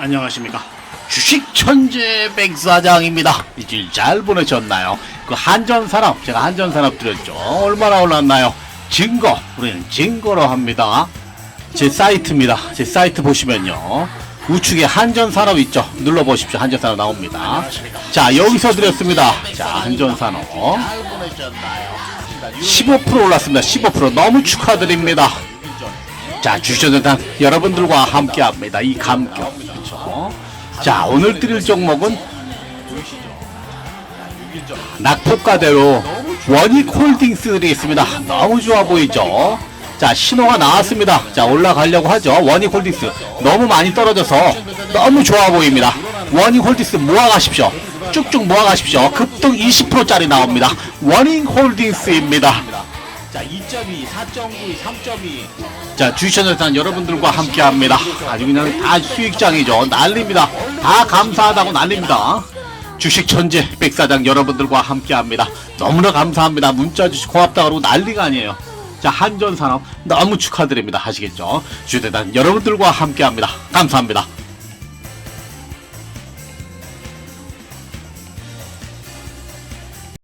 안녕하십니까. 주식 천재 백사장입니다. 일주일 잘 보내셨나요? 그 한전산업, 제가 한전산업 드렸죠. 얼마나 올랐나요? 증거, 우리는 증거로 합니다. 제 사이트입니다. 제 사이트 보시면요. 우측에 한전산업 있죠? 눌러보십시오. 한전산업 나옵니다. 자, 여기서 드렸습니다. 자, 한전산업. 15% 올랐습니다. 15% 너무 축하드립니다. 자, 주식전단 여러분들과 함께 합니다. 이 감격. 그렇죠? 자, 오늘 드릴 종목은 낙폭가대로 원익 홀딩스 드리겠습니다. 너무 좋아 보이죠? 자, 신호가 나왔습니다. 자, 올라가려고 하죠. 원익 홀딩스. 너무 많이 떨어져서 너무 좋아 보입니다. 원익 홀딩스 모아가십시오. 쭉쭉 모아가십시오. 급등 20%짜리 나옵니다. 원익 홀딩스입니다. 자, 2.2, 4.9, 3.2. 자, 주식천재단 여러분들과 함께 합니다. 아주 그냥 다 수익장이죠. 난립니다. 다 감사하다고 난립니다. 주식 천재 백사장 여러분들과 함께 합니다. 너무나 감사합니다. 문자 주식 고맙다 그러고 난리가 아니에요. 자, 한전산업 너무 축하드립니다. 하시겠죠? 주대단 여러분들과 함께 합니다. 감사합니다.